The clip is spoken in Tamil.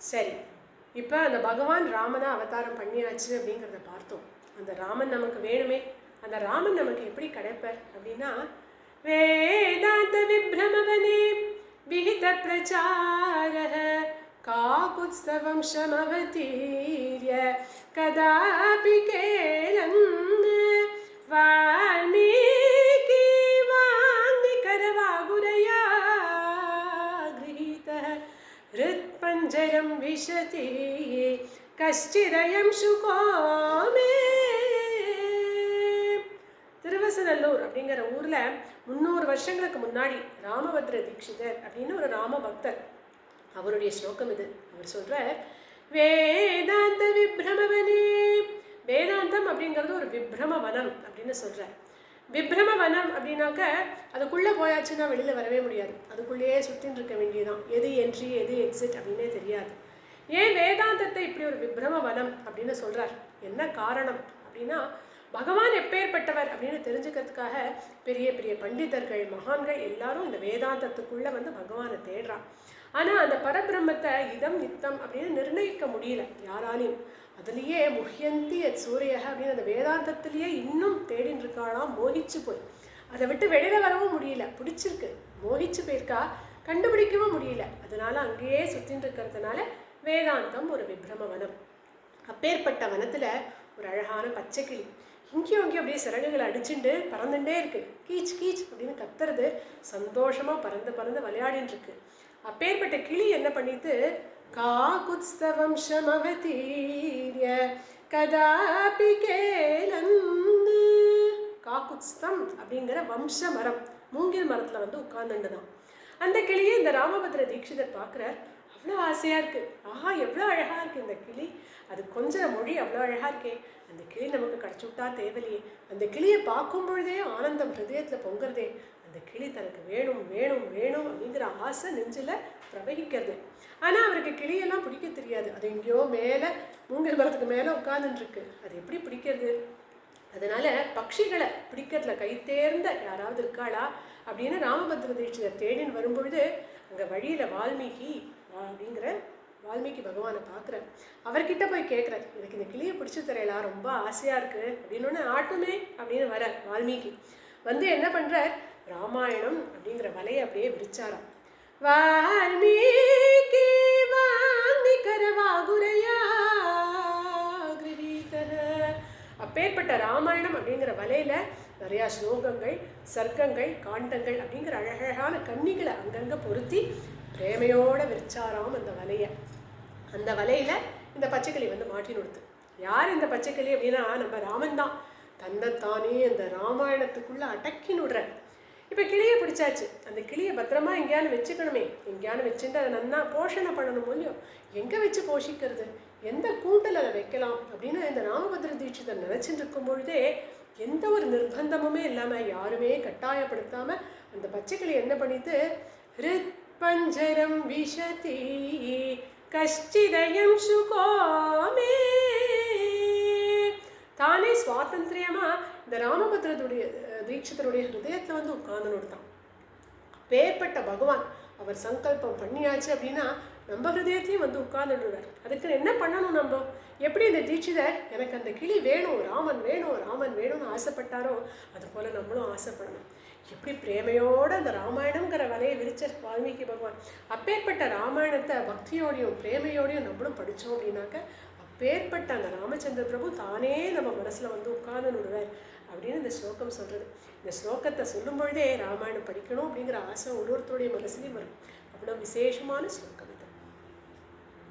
சரி இப்போ அந்த பகவான் ராமனை அவதாரம் பண்ணியாச்சு அப்படிங்கிறத பார்த்தோம். அந்த ராமன் நமக்கு வேணுமே அந்த ராமன் நமக்கு எப்படி கிடைப்பார் அப்படின்னா வேதாந்த விப்ரமவனே விஹித பிரச்சார காகுத்சவம் சமவதீரிய கதாபி கேலம் வாணி विशति कश्चिदयं शुको मे திருவசநல்லூர் அப்படிங்கிற ஊரில் முந்நூறு வருஷங்களுக்கு முன்னாடி ராமபத்ர தீட்சிதர் அப்படின்னு ஒரு ராம பக்தர் அவருடைய ஸ்லோகம் இது அவர் சொல்றார் வேதாந்த விப்ரமவனே வேதாந்தம் அப்படிங்கிறது ஒரு விப்ரம வனம் அப்படின்னு சொல்றார் விப்ரம வனம் அப்படின்னாக்க அதுக்குள்ளே போயாச்சுன்னா வெளியில் வரவே முடியாது அதுக்குள்ளேயே சுற்றின்னு இருக்க வேண்டியதுதான் எது என்ட்ரி எது எக்ஸிட் அப்படின்னே தெரியாது ஏன் வேதாந்தத்தை இப்படி ஒரு விப்ரம வனம் அப்படின்னு சொல்றார்? என்ன காரணம் அப்படின்னா பகவான் எப்பேற்பட்டவர் அப்படின்னு தெரிஞ்சுக்கிறதுக்காக பெரிய பெரிய பண்டிதர்கள் மகான்கள் எல்லாரும் இந்த வேதாந்தத்துக்குள்ள வந்து பகவானை தேடுறான். ஆனா அந்த பரபிரம்மத்தை இதம் நித்தம் அப்படின்னு நிர்ணயிக்க முடியல யாராலையும். அதுலேயே முஹியந்தி அத் சூரிய அப்படின்னு அந்த வேதாந்தத்திலேயே இன்னும் தேடின்னு இருக்காளாம் மோகிச்சு போய். அதை விட்டு வெளியில வரவும் முடியல. பிடிச்சிருக்கு. மோகிச்சு போயிருக்கா. கண்டுபிடிக்கவும் முடியல. அதனால அங்கேயே சுற்றின்னு இருக்கிறதுனால வேதாந்தம் ஒரு விப்ரம வனம். அப்பேற்பட்ட வனத்தில் ஒரு அழகான பச்சைக்கிளி இங்கேயும் அங்கேயும் அப்படியே சிறகுகளை அடிச்சுட்டு பறந்துட்டே இருக்கு. கீச் கீச் அப்படின்னு கத்துறது சந்தோஷமாக பறந்து பறந்து விளையாடின்னு இருக்கு. அப்பேற்பட்ட கிளி என்ன பண்ணிட்டு காகுத்ஸ்தவம் சமவதீரிய கதாபி கேலந்து காக்குத்ஸ்தம் அப்படிங்கிற வம்ச மரம் மூங்கில் மரத்தில் வந்து உட்கார்ந்துண்டுதான் அந்த கிளியை இந்த ராமபத்ர தீட்சிதர் பார்க்குறார். அவ்வளோ ஆசையாக இருக்குது ஆஹா எவ்வளோ அழகாக இருக்குது இந்த கிளி. அது கொஞ்சம் மொழி அவ்வளோ அழகாக இருக்கே. அந்த கிளி நமக்கு கிடச்சுட்டா தேவையில்லையே. அந்த கிளியை பார்க்கும் பொழுதே ஆனந்தம் ஹிருதயத்தில் பொங்குறதே. அந்த கிளி தனக்கு வேணும் வேணும் வேணும் அப்படிங்கிற ஆசை நெஞ்சில் பிரவகிக்கிறது. ஆனால் அவருக்கு கிளியெல்லாம் பிடிக்க தெரியாது. அது எங்கேயோ மேலே மூங்கில் மரத்துக்கு மேலே உட்காந்துட்டுருக்கு அது எப்படி பிடிக்கிறது? அதனால பட்சிகளை பிடிக்கிறதுல கை தேர்ந்த யாராவது இருக்காளா அப்படின்னு ராமபத்ர தீட்சிதர் தேடின்னு வரும்பொழுது அங்கே வழியில் வால்மீகி அப்படிங்கிற வால்மீகி பகவானை பார்க்குறாரு அவர்கிட்ட போய் கேட்குறார் எனக்கு இந்த கிளியை பிடிச்சி தரையலா ரொம்ப ஆசையாக இருக்குது அப்படின்னு ஆட்டுமே அப்படின்னு வர வால்மீகி. வந்து என்ன பண்ணுறார் ராமாயணம் அப்படிங்கிற வலையை அப்படியே விரிச்சாராம். வால்மீகி வாங்கிகரவாகுரையா அப்பேற்பட்ட ராமாயணம் அப்படிங்கிற வலையில நிறையா ஸ்லோகங்கள் சர்க்கங்கள் காண்டங்கள் அப்படிங்கிற அழகழகான கன்னிகளை அங்கங்கே பொருத்தி பிரேமையோட விரிச்சாராம் அந்த வலையை. அந்த வலையில இந்த பச்சைக்கிளி வந்து மாட்டி யார் இந்த பச்சைக்கிளி அப்படின்னா நம்ம ராமன் தான். தன்னைத்தானே அந்த ராமாயணத்துக்குள்ள அடக்கி விடுற இப்போ கிளியை பிடிச்சாச்சு. அந்த கிளியை பத்திரமா எங்கேயானு வச்சுக்கணுமே. எங்கேயானு வச்சுட்டு அதை நன்னா போஷணை பண்ணணும் இல்லையோ? எங்கே வச்சு போஷிக்கிறது? எந்த கூண்டில் அதை வைக்கலாம்? அப்படின்னு இந்த ராமபத்ர தீட்சிதர் நினச்சிட்டு இருக்கும் பொழுதே எந்த ஒரு நிர்பந்தமுமே இல்லாமல் யாருமே கட்டாயப்படுத்தாமல் அந்த பச்சைக்கிளி என்ன பண்ணிட்டு பஞ்சரம் விஷதி கஷ்டிதயம் சுகோமே. தானே சுவாதந்திரியமா இந்த ராமபத்ரத்துடைய அஹ், தீட்சிதருடைய வந்து உட்கார்ந்து தான் பேர்பட்ட பகவான் அவர் சங்கல்பம் பண்ணியாச்சு அப்படின்னா நம்ம ஹிருதயத்தையும் வந்து உட்கார்ந்துடுறார் அதுக்கு என்ன பண்ணணும் நம்ம? எப்படி இந்த தீட்சிதர் எனக்கு அந்த கிளி வேணும் ராமன் வேணும் ராமன் வேணும்னு ஆசைப்பட்டாரோ அது போல நம்மளும் ஆசைப்படணும். எப்படி பிரேமையோடு அந்த ராமாயணங்கிற வலையை விரிச்ச வால்மீகி பகவான் அப்பேற்பட்ட ராமாயணத்தை பக்தியோடையும் பிரேமையோடையும் நம்மளும் படித்தோம் அப்படின்னாக்க அப்பேற்பட்ட அந்த ராமச்சந்திர பிரபு தானே நம்ம மனசில் வந்து உட்கார்ந்து நுடுவார் அப்படின்னு இந்த ஸ்லோகம் சொல்கிறது இந்த ஸ்லோகத்தை சொல்லும் பொழுதே ராமாயணம் படிக்கணும் அப்படிங்கிற ஆசை ஒரு ஒருத்தருடைய மனசுலையும் வரும். அவ்வளோ விசேஷமான ஸ்லோகம்.